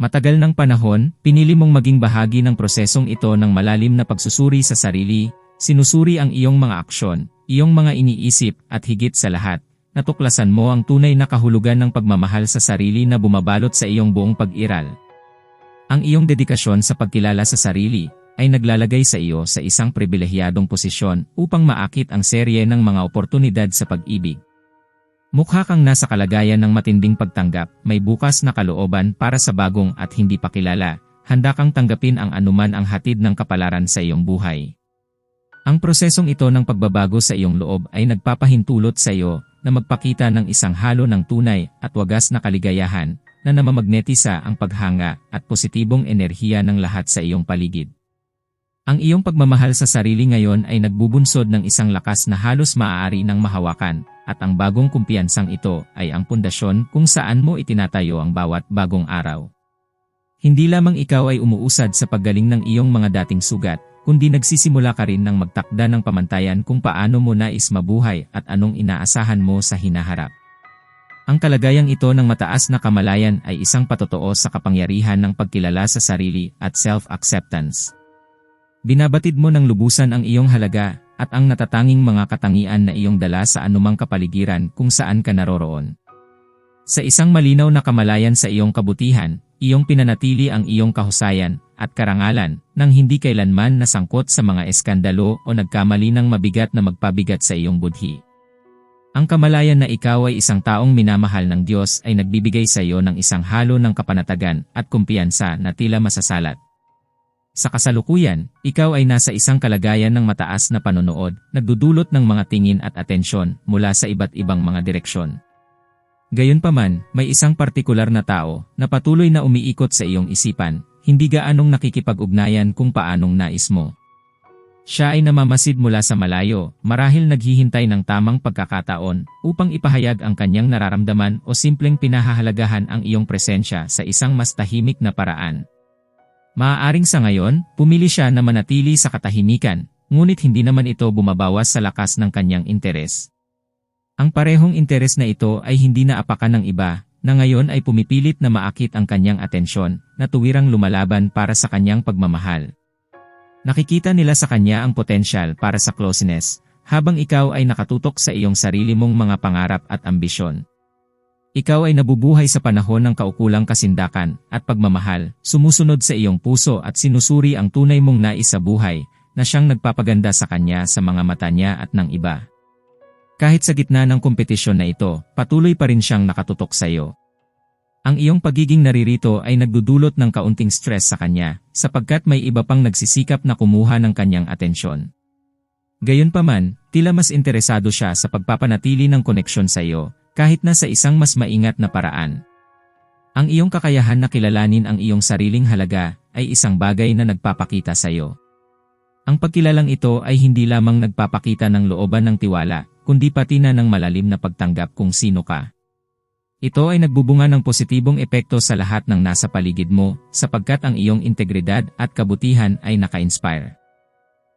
Matagal ng panahon, pinili mong maging bahagi ng prosesong ito ng malalim na pagsusuri sa sarili, sinusuri ang iyong mga aksyon, iyong mga iniisip at higit sa lahat, natuklasan mo ang tunay na kahulugan ng pagmamahal sa sarili na bumabalot sa iyong buong pag-iral. Ang iyong dedikasyon sa pagkilala sa sarili ay naglalagay sa iyo sa isang pribilehiyadong posisyon upang maakit ang serye ng mga oportunidad sa pag-ibig. Mukha kang nasa kalagayan ng matinding pagtanggap, may bukas na kalooban para sa bagong at hindi pa kilala, handa kang tanggapin ang anuman ang hatid ng kapalaran sa iyong buhay. Ang prosesong ito ng pagbabago sa iyong loob ay nagpapahintulot sa iyo na magpakita ng isang halo ng tunay at wagas na kaligayahan na namamagnetisa ang paghanga at positibong enerhiya ng lahat sa iyong paligid. Ang iyong pagmamahal sa sarili ngayon ay nagbubunsod ng isang lakas na halos maaari ng mahawakan, at ang bagong kumpiyansang ito ay ang pundasyon kung saan mo itinatayo ang bawat bagong araw. Hindi lamang ikaw ay umuusad sa paggaling ng iyong mga dating sugat, kundi nagsisimula ka rin ng magtakda ng pamantayan kung paano mo nais mabuhay at anong inaasahan mo sa hinaharap. Ang kalagayang ito ng mataas na kamalayan ay isang patotoo sa kapangyarihan ng pagkilala sa sarili at self-acceptance. Binabatid mo ng lubusan ang iyong halaga at ang natatanging mga katangian na iyong dala sa anumang kapaligiran kung saan ka naroroon. Sa isang malinaw na kamalayan sa iyong kabutihan, iyong pinanatili ang iyong kahusayan at karangalan nang hindi kailanman nasangkot sa mga eskandalo o nagkamali ng mabigat na magpabigat sa iyong budhi. Ang kamalayan na ikaw ay isang taong minamahal ng Diyos ay nagbibigay sa iyo ng isang halo ng kapanatagan at kumpiyansa na tila masasalat. Sa kasalukuyan, ikaw ay nasa isang kalagayan ng mataas na panonood, nagdudulot ng mga tingin at atensyon mula sa iba't ibang mga direksyon. Gayunpaman, may isang partikular na tao na patuloy na umiikot sa iyong isipan, hindi gaanong nakikipag-ugnayan kung paanong nais mo. Siya ay namamasid mula sa malayo, marahil naghihintay ng tamang pagkakataon upang ipahayag ang kanyang nararamdaman o simpleng pinahahalagahan ang iyong presensya sa isang mas tahimik na paraan. Maaaring sa ngayon, pumili siya na manatili sa katahimikan, ngunit hindi naman ito bumabawas sa lakas ng kanyang interes. Ang parehong interes na ito ay hindi na apakan ng iba, na ngayon ay pumipilit na maakit ang kanyang atensyon, na tuwirang lumalaban para sa kanyang pagmamahal. Nakikita nila sa kanya ang potensyal para sa closeness, habang ikaw ay nakatutok sa iyong sarili mong mga pangarap at ambisyon. Ikaw ay nabubuhay sa panahon ng kaukulang kasindakan at pagmamahal, sumusunod sa iyong puso at sinusuri ang tunay mong nais sa buhay, na siyang nagpapaganda sa kanya sa mga mata niya at ng iba. Kahit sa gitna ng kompetisyon na ito, patuloy pa rin siyang nakatutok sa iyo. Ang iyong pagiging naririto ay nagdudulot ng kaunting stress sa kanya, sapagkat may iba pang nagsisikap na kumuha ng kanyang atensyon. Gayunpaman, tila mas interesado siya sa pagpapanatili ng koneksyon sa iyo, kahit na sa isang mas maingat na paraan. Ang iyong kakayahan na kilalanin ang iyong sariling halaga ay isang bagay na nagpapakita sa iyo. Ang pagkilalang ito ay hindi lamang nagpapakita ng looban ng tiwala, kundi pati na ng malalim na pagtanggap kung sino ka. Ito ay nagbubunga ng positibong epekto sa lahat ng nasa paligid mo, sapagkat ang iyong integridad at kabutihan ay naka-inspire.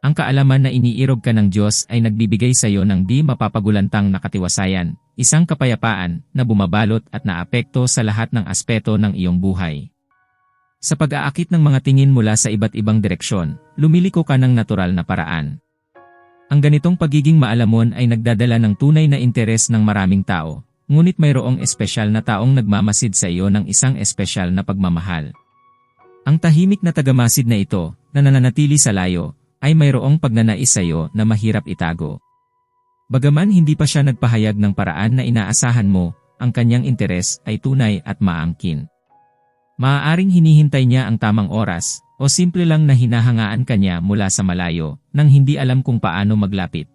Ang kaalaman na iniirog ka ng Diyos ay nagbibigay sa iyo ng di mapapagulantang nakatiwasayan, isang kapayapaan na bumabalot at naapekto sa lahat ng aspeto ng iyong buhay. Sa pag-aakit ng mga tingin mula sa iba't ibang direksyon, lumiliko ka ng natural na paraan. Ang ganitong pagiging maalamon ay nagdadala ng tunay na interes ng maraming tao, ngunit mayroong espesyal na taong nagmamasid sa iyo ng isang espesyal na pagmamahal. Ang tahimik na tagamasid na ito, na nananatili sa layo, ay mayroong pagnanais sa iyo na mahirap itago. Bagaman hindi pa siya nagpahayag ng paraan na inaasahan mo, ang kanyang interes ay tunay at maangkin. Maaaring hinihintay niya ang tamang oras, o simple lang na hinahangaan kanya mula sa malayo, nang hindi alam kung paano maglapit.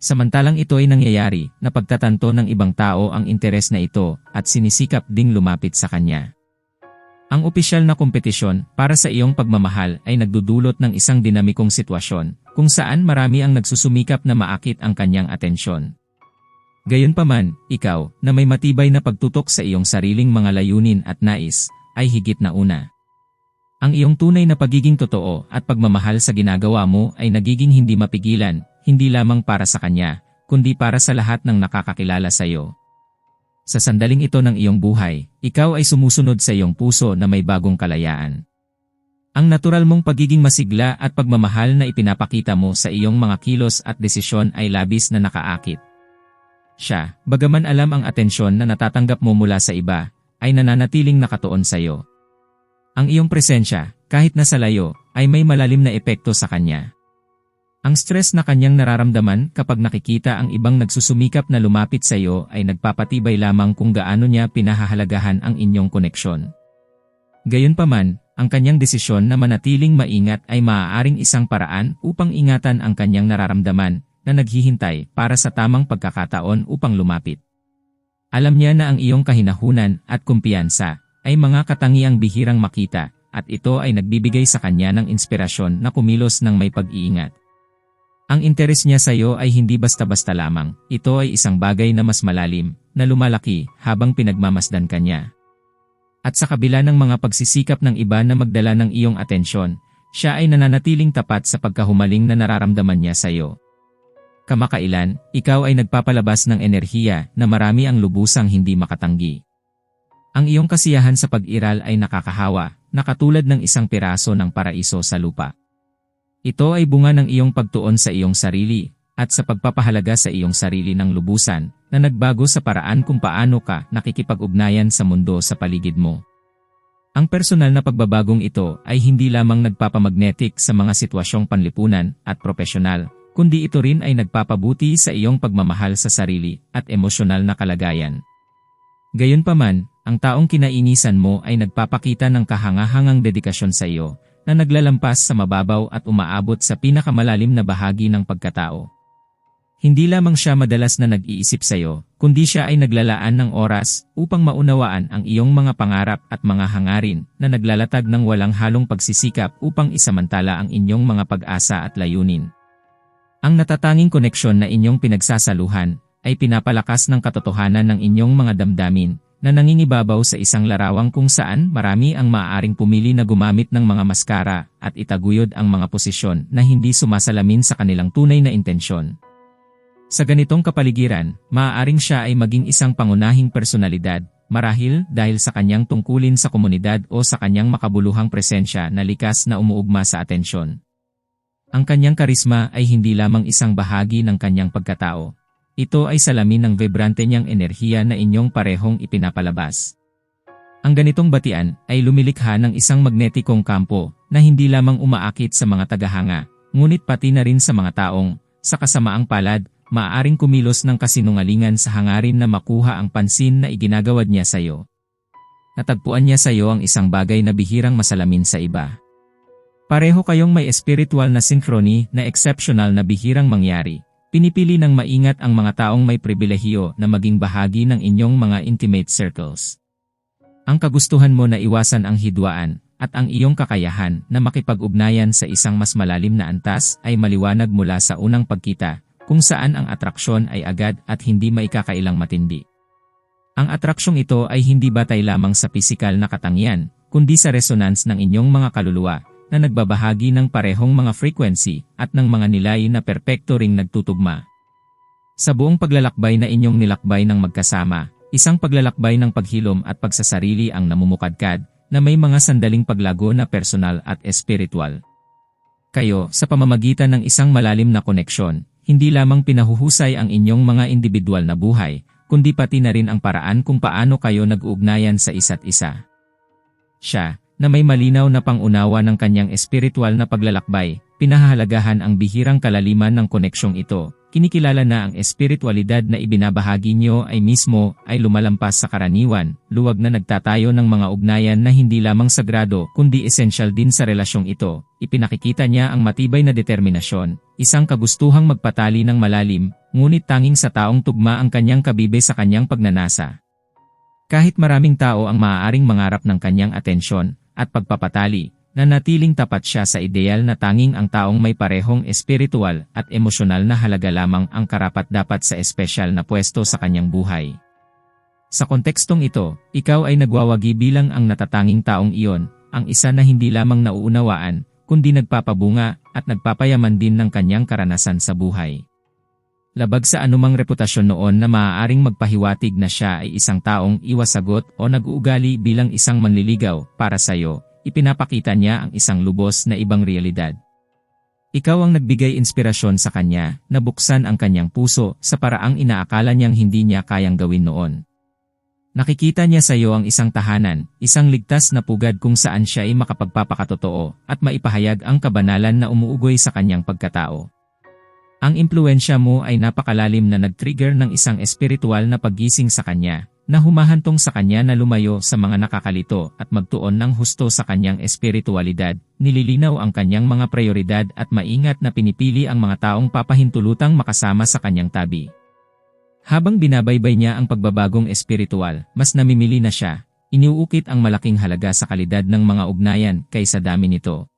Samantalang ito ay nangyayari na pagtatanto ng ibang tao ang interes na ito at sinisikap ding lumapit sa kanya. Ang opisyal na kompetisyon para sa iyong pagmamahal ay nagdudulot ng isang dinamikong sitwasyon kung saan marami ang nagsusumikap na maakit ang kanyang atensyon. Gayunpaman, ikaw, na may matibay na pagtutok sa iyong sariling mga layunin at nais, ay higit na una. Ang iyong tunay na pagiging totoo at pagmamahal sa ginagawa mo ay nagiging hindi mapigilan, hindi lamang para sa kanya, kundi para sa lahat ng nakakakilala sa iyo. Sa sandaling ito ng iyong buhay, ikaw ay sumusunod sa iyong puso na may bagong kalayaan. Ang natural mong pagiging masigla at pagmamahal na ipinapakita mo sa iyong mga kilos at desisyon ay labis na nakaakit. Siya, bagaman alam ang atensyon na natatanggap mo mula sa iba, ay nananatiling nakatuon sa iyo. Ang iyong presensya, kahit nasa layo, ay may malalim na epekto sa kanya. Ang stress na kanyang nararamdaman kapag nakikita ang ibang nagsusumikap na lumapit sa iyo ay nagpapatibay lamang kung gaano niya pinahahalagahan ang inyong koneksyon. Gayunpaman, ang kanyang desisyon na manatiling maingat ay maaaring isang paraan upang ingatan ang kanyang nararamdaman na naghihintay para sa tamang pagkakataon upang lumapit. Alam niya na ang iyong kahinahunan at kumpiyansa ay mga katangiang bihirang makita at ito ay nagbibigay sa kanya ng inspirasyon na kumilos ng may pag-iingat. Ang interes niya sa iyo ay hindi basta-basta lamang, ito ay isang bagay na mas malalim, na lumalaki habang pinagmamasdan ka niya. At sa kabila ng mga pagsisikap ng iba na magdala ng iyong atensyon, siya ay nananatiling tapat sa pagkahumaling na nararamdaman niya sa iyo. Kamakailan, ikaw ay nagpapalabas ng enerhiya na marami ang lubusang hindi makatanggi. Ang iyong kasiyahan sa pag-iral ay nakakahawa, na katulad ng isang piraso ng paraiso sa lupa. Ito ay bunga ng iyong pagtuon sa iyong sarili, at sa pagpapahalaga sa iyong sarili ng lubusan, na nagbago sa paraan kung paano ka nakikipag-ugnayan sa mundo sa paligid mo. Ang personal na pagbabagong ito ay hindi lamang nagpapamagnetic sa mga sitwasyong panlipunan at propesyonal, kundi ito rin ay nagpapabuti sa iyong pagmamahal sa sarili at emosyonal na kalagayan. Gayunpaman, ang taong kinainisan mo ay nagpapakita ng kahangahangang dedikasyon sa iyo, na naglalampas sa mababaw at umaabot sa pinakamalalim na bahagi ng pagkatao. Hindi lamang siya madalas na nag-iisip sa iyo, kundi siya ay naglalaan ng oras upang maunawaan ang iyong mga pangarap at mga hangarin na naglalatag ng walang halong pagsisikap upang isamantala ang inyong mga pag-asa at layunin. Ang natatanging koneksyon na inyong pinagsasaluhan ay pinapalakas ng katotohanan ng inyong mga damdamin na nangingibabaw sa isang larawang kung saan marami ang maaaring pumili na gumamit ng mga maskara at itaguyod ang mga posisyon na hindi sumasalamin sa kanilang tunay na intensyon. Sa ganitong kapaligiran, maaaring siya ay maging isang pangunahing personalidad, marahil dahil sa kanyang tungkulin sa komunidad o sa kanyang makabuluhang presensya na likas na umuugma sa atensyon. Ang kanyang karisma ay hindi lamang isang bahagi ng kanyang pagkatao, ito ay salamin ng vibrante niyang enerhiya na inyong parehong ipinapalabas. Ang ganitong batian ay lumilikha ng isang magnetikong kampo na hindi lamang umaakit sa mga tagahanga, ngunit pati na rin sa mga taong, sa kasamaang palad, maaaring kumilos ng kasinungalingan sa hangarin na makuha ang pansin na iginagawad niya sa iyo. Natagpuan niya sa iyo ang isang bagay na bihirang masalamin sa iba. Pareho kayong may espiritual na synchrony na exceptional na bihirang mangyari, Pinipili ng maingat ang mga taong may pribilehiyo na maging bahagi ng inyong mga intimate circles. Ang kagustuhan mo na iwasan ang hidwaan at ang iyong kakayahan na makipag-ugnayan sa isang mas malalim na antas ay maliwanag mula sa unang pagkita kung saan ang atraksyon ay agad at hindi maikakailang matindi. Ang atraksyong ito ay hindi batay lamang sa pisikal na katangian, kundi sa resonance ng inyong mga kaluluwa na nagbabahagi ng parehong mga frequency at ng mga nilay na perpekto ring nagtutugma. Sa buong paglalakbay na inyong nilakbay ng magkasama, isang paglalakbay ng paghilom at pagsasarili ang namumukadkad na may mga sandaling paglago na personal at espiritual. Kayo, sa pamamagitan ng isang malalim na koneksyon, hindi lamang pinahuhusay ang inyong mga individual na buhay, kundi pati na rin ang paraan kung paano kayo nag-uugnayan sa isa't isa. Siya, na may malinaw na pangunawa ng kanyang espiritual na paglalakbay, pinahahalagahan ang bihirang kalaliman ng koneksyong ito. Kinikilala na ang espiritualidad na ibinabahagi niyo ay mismo ay lumalampas sa karaniwan, luwag na nagtatayo ng mga ugnayan na hindi lamang sagrado kundi esensyal din sa relasyong ito. Ipinakikita niya ang matibay na determinasyon, isang kagustuhang magpatali ng malalim, ngunit tanging sa taong tugma ang kanyang kabibe sa kanyang pagnanasa. Kahit maraming tao ang maaaring mangarap ng kanyang atensyon, at pagpapatali, na natiling tapat siya sa ideal na tanging ang taong may parehong espiritual at emosyonal na halaga lamang ang karapat-dapat sa espesyal na pwesto sa kanyang buhay. Sa kontekstong ito, ikaw ay nagwawagi bilang ang natatanging taong iyon, ang isa na hindi lamang nauunawaan, kundi nagpapabunga at nagpapayaman din ng kanyang karanasan sa buhay. Labag sa anumang reputasyon noon na maaaring magpahiwatig na siya ay isang taong iwasagot o nag-uugali bilang isang manliligaw para sa'yo, ipinapakita niya ang isang lubos na ibang realidad. Ikaw ang nagbigay inspirasyon sa kanya, nabuksan ang kanyang puso sa paraang inaakala niyang hindi niya kayang gawin noon. Nakikita niya sa iyo ang isang tahanan, isang ligtas na pugad kung saan siya ay makapagpapakatotoo at maipahayag ang kabanalan na umuugoy sa kanyang pagkatao. Ang impluensya mo ay napakalalim na nag-trigger ng isang espiritual na paggising sa kanya, na humahantong sa kanya na lumayo sa mga nakakalito at magtuon ng husto sa kanyang espiritualidad, nililinaw ang kanyang mga prioridad at maingat na pinipili ang mga taong papahintulutang makasama sa kanyang tabi. Habang binabaybay niya ang pagbabagong espiritual, mas namimili na siya, iniuukit ang malaking halaga sa kalidad ng mga ugnayan kaysa dami nito.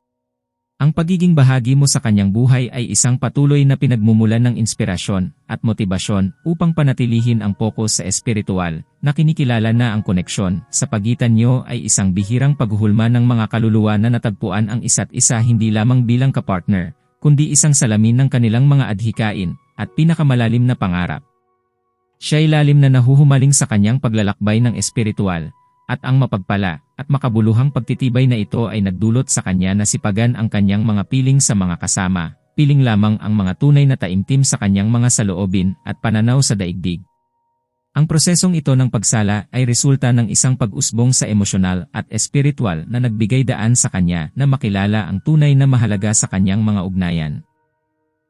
Ang pagiging bahagi mo sa kanyang buhay ay isang patuloy na pinagmumulan ng inspirasyon at motibasyon upang panatilihin ang pokus sa espiritual na kinikilala na ang koneksyon sa pagitan nyo ay isang bihirang paghuhulma ng mga kaluluwa na natagpuan ang isa't isa hindi lamang bilang kapartner, kundi isang salamin ng kanilang mga adhikain at pinakamalalim na pangarap. Siya'y lalim na nahuhumaling sa kanyang paglalakbay ng espiritual at ang mapagpala at makabuluhang pagtitibay na ito ay nagdulot sa kanya na sipagan ang kanyang mga piling sa mga kasama, piling lamang ang mga tunay na taimtim sa kanyang mga saloobin at pananaw sa daigdig. Ang prosesong ito ng pagsala ay resulta ng isang pag-usbong sa emosyonal at espiritual na nagbigay daan sa kanya na makilala ang tunay na mahalaga sa kanyang mga ugnayan.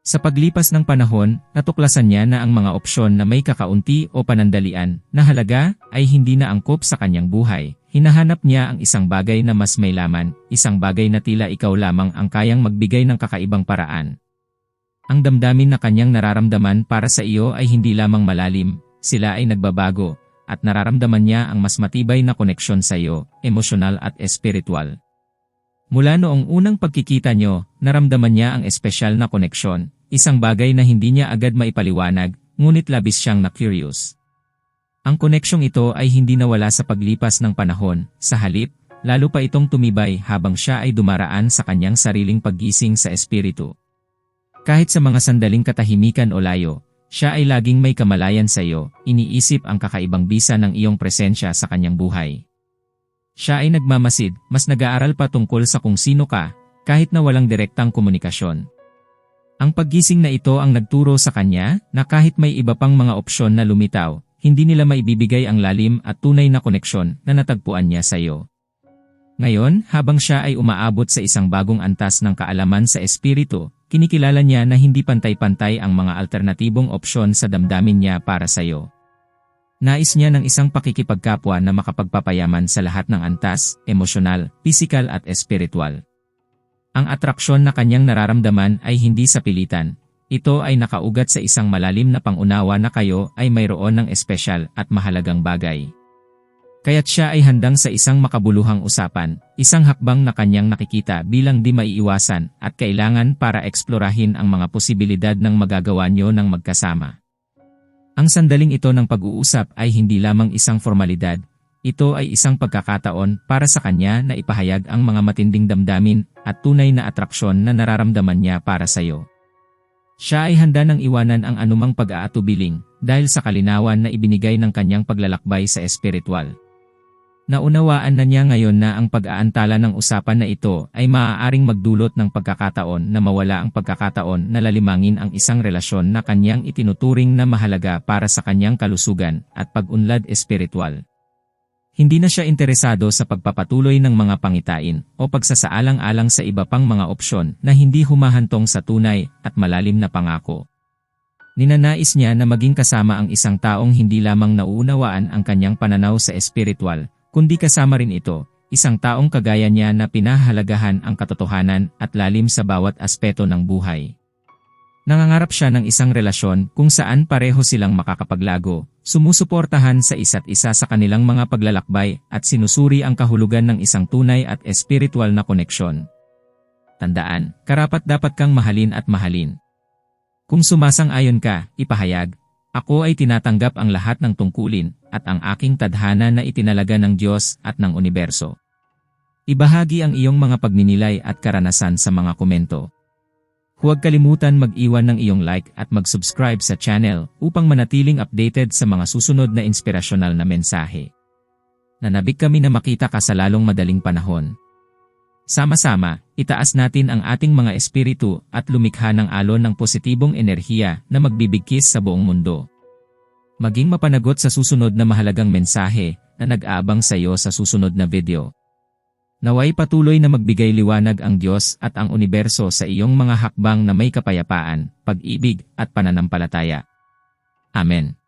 Sa paglipas ng panahon, natuklasan niya na ang mga opsyon na may kakaunti o panandalian na halaga ay hindi na angkop sa kanyang buhay. Hinahanap niya ang isang bagay na mas may laman, isang bagay na tila ikaw lamang ang kayang magbigay ng kakaibang paraan. Ang damdamin na kanyang nararamdaman para sa iyo ay hindi lamang malalim, sila ay nagbabago, at nararamdaman niya ang mas matibay na koneksyon sa iyo, emosyonal at espiritual. Mula noong unang pagkikita nyo, naramdaman niya ang espesyal na koneksyon, isang bagay na hindi niya agad maipaliwanag, ngunit labis siyang na-curious. Ang koneksyong ito ay hindi nawala sa paglipas ng panahon, sa halip, lalo pa itong tumibay habang siya ay dumaraan sa kanyang sariling paggising sa espiritu. Kahit sa mga sandaling katahimikan o layo, siya ay laging may kamalayan sa iyo, iniisip ang kakaibang bisa ng iyong presensya sa kanyang buhay. Siya ay nagmamasid, mas nag-aaral pa tungkol sa kung sino ka, kahit na walang direktang komunikasyon. Ang paggising na ito ang nagturo sa kanya na kahit may iba pang mga opsyon na lumitaw, hindi nila maibibigay ang lalim at tunay na koneksyon na natagpuan niya sa iyo. Ngayon, habang siya ay umaabot sa isang bagong antas ng kaalaman sa espiritu, kinikilala niya na hindi pantay-pantay ang mga alternatibong opsyon sa damdamin niya para sa iyo. Nais niya ng isang pakikipagkapwa na makapagpapayaman sa lahat ng antas, emosyonal, pisikal at espiritual. Ang atraksyon na kanyang nararamdaman ay hindi sa pilitan. Ito ay nakaugat sa isang malalim na pangunawa na kayo ay mayroon ng espesyal at mahalagang bagay. Kaya't siya ay handang sa isang makabuluhang usapan, isang hakbang na kanyang nakikita bilang di maiiwasan at kailangan para eksplorahin ang mga posibilidad ng magagawa nyo ng magkasama. Ang sandaling ito ng pag-uusap ay hindi lamang isang formalidad, ito ay isang pagkakataon para sa kanya na ipahayag ang mga matinding damdamin at tunay na atraksyon na nararamdaman niya para sa iyo. Siya ay handa ng iwanan ang anumang pag-aatubiling dahil sa kalinawan na ibinigay ng kanyang paglalakbay sa espiritual. Naunawaan na niya ngayon na ang pag-aantala ng usapan na ito ay maaaring magdulot ng pagkakataon na mawala ang pagkakataon na lalimangin ang isang relasyon na kanyang itinuturing na mahalaga para sa kanyang kalusugan at pag-unlad espiritual. Hindi na siya interesado sa pagpapatuloy ng mga pangitain o pagsasaalang-alang sa iba pang mga opsyon na hindi humahantong sa tunay at malalim na pangako. Ninanais niya na maging kasama ang isang taong hindi lamang nauunawaan ang kanyang pananaw sa espiritual, kundi kasama rin ito, isang taong kagaya niya na pinahalagahan ang katotohanan at lalim sa bawat aspeto ng buhay. Nangangarap siya ng isang relasyon kung saan pareho silang makakapaglago, sumusuportahan sa isa't isa sa kanilang mga paglalakbay at sinusuri ang kahulugan ng isang tunay at espiritual na koneksyon. Tandaan, karapat dapat kang mahalin at mahalin. Kung sumasang-ayon ka, ipahayag, ako ay tinatanggap ang lahat ng tungkulin at ang aking tadhana na itinalaga ng Diyos at ng universo. Ibahagi ang iyong mga pagninilay at karanasan sa mga komento. Huwag kalimutan mag-iwan ng iyong like at mag-subscribe sa channel upang manatiling updated sa mga susunod na inspirasyonal na mensahe. Nanabik kami na makita ka sa lalong madaling panahon. Sama-sama, itaas natin ang ating mga espiritu at lumikha ng alon ng positibong enerhiya na magbibigkis sa buong mundo. Maging mapanagot sa susunod na mahalagang mensahe na nag-aabang sa iyo sa susunod na video. Naway patuloy na magbigay liwanag ang Diyos at ang universo sa iyong mga hakbang na may kapayapaan, pag-ibig at pananampalataya. Amen.